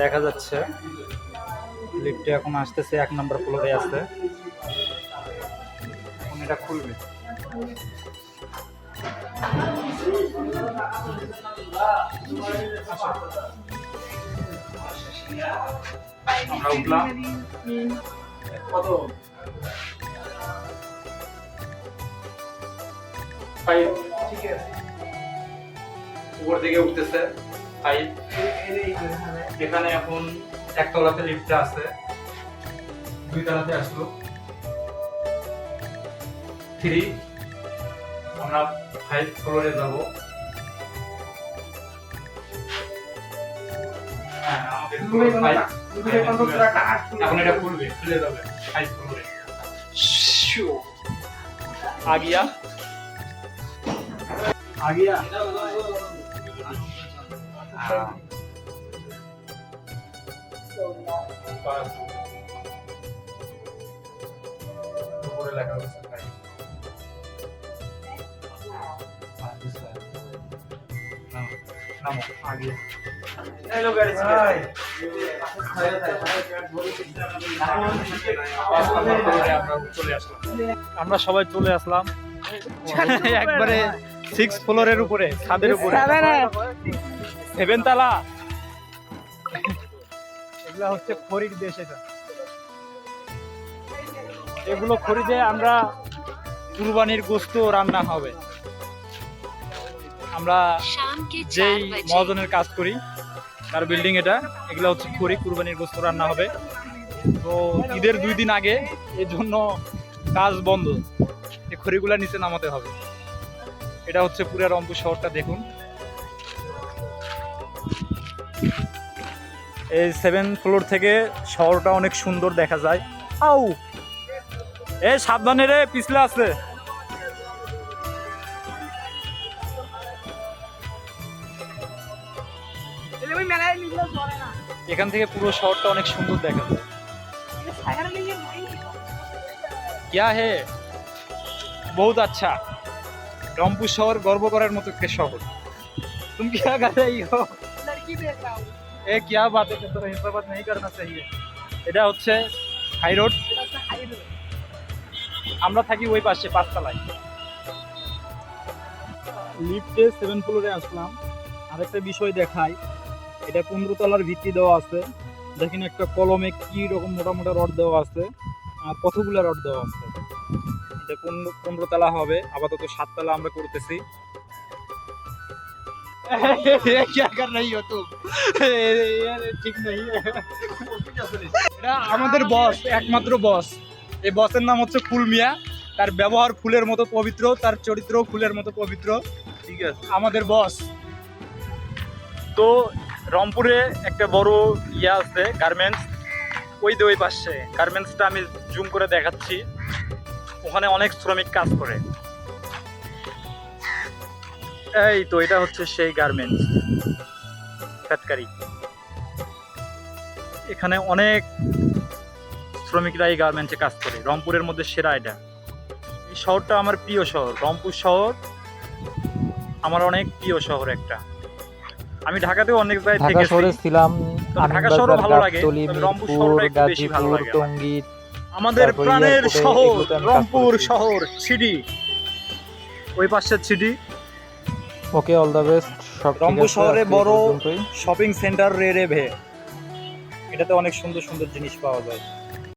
দেখা যাচ্ছে। লিফটে এখন আসতেছে এক নম্বর ফ্লোরে আছে এখন এটা খুলবে। আমরা উঠলাম কত ঠিক আছে। উপর দিকে উঠতেছে। ফাইভ এখানে এখন একতলাতে লিফটটা আছে দুই তলাতে আসলো থ্রি আমরা ফাইভ ফ্লোরে যাব হ্যাঁ আমাদের floor five। এখন এটা খুলবে খুলে যাবে ফাইভ ফ্লোরে आ गया आ गया আমরা সবাই চলে আসলাম। একবারে সিক্স ফ্লোরের উপরে। ছাদের উপরে। সেভেন তালা এগুলো হচ্ছে খড়ির দেশ এটা। এগুলো খরিদে আমরা কুরবানির গোস্ত রান্না হবে। আমরা যেই মহাজনের কাজ করি তার বিল্ডিং এটা এগুলো হচ্ছে খড়ি কুরবানির গোস্ত রান্না হবে। তো ঈদের দুই দিন আগে এর জন্য কাজ বন্ধ। এই খড়িগুলা নিচে নামাতে হবে। এটা হচ্ছে পুরা রংপুর শহরটা দেখুন। এই সেভেন ফ্লোর থেকে শহরটা অনেক সুন্দর দেখা যায় আউ এ সাবধানে রে পিছলে আছে এখান থেকে পুরো শহরটা অনেক সুন্দর দেখা যায় क्या है बहुत अच्छा रंगपुर शहर गर्व করার মতো একটা শহর तुम क्या कर रही हो लड़की देख रहा हूँ ए क्या बात है तो ऐसा बात नहीं करना चाहिए এটা হচ্ছে হাই রোড আমরা থাকি ওই পাশে পাঁচতলায় লিফটে সেভেন ফ্লোরে আসলাম আরেকটা বিষয় দেখাই এটা পনেরো তলার ভিত্তি দেওয়া আছে দেখেন একটা কলমে কি রকম মোটা মোটা রড দেওয়া আছে আর কতগুলো রড দেওয়া আছে এটা পনেরো পনেরো তলা হবে আপাতত সাততলা আমরা করতেছি क्या कर रही हो तुम ঠিক নেই এটা আমাদের বস একমাত্র বস এই বসের নাম হচ্ছে ফুল মিয়া তার ব্যবহার ফুলের মতো পবিত্র তার চরিত্র ফুলের মতো পবিত্র ঠিক আছে আমাদের বস তো রংপুরে একটা বড় ইয়ে আছে গার্মেন্টস ওই যে ওই পাশে গার্মেন্টসটা আমি জুম করে দেখাচ্ছি ওখানে অনেক শ্রমিক কাজ করে এই তো এটা হচ্ছে সেই গার্মেন্টস ফ্যাক্টরি এখানে অনেক শ্রমিকরা এই গার্মেন্টসে কাজ করে। রংপুরের মধ্যে সেরা এটা। এই শহরটা আমার প্রিয় শহর। রংপুর শহর আমার অনেক প্রিয় শহর একটা। আমি ঢাকাতেও অনেক জায়গায় ঢাকা শহরে ছিলাম ঢাকা শহরও ভালো লাগে, রংপুর শহরটা একটু বেশি ভালো লাগে। আমাদের প্রাণের শহর রংপুর শহর সিডি। ওই পাশের CD. Okay all the best Rangpur শহরে বড় শপিং সেন্টার রে রে ভে। এটাতে অনেক সুন্দর সুন্দর জিনিস পাওয়া যায়।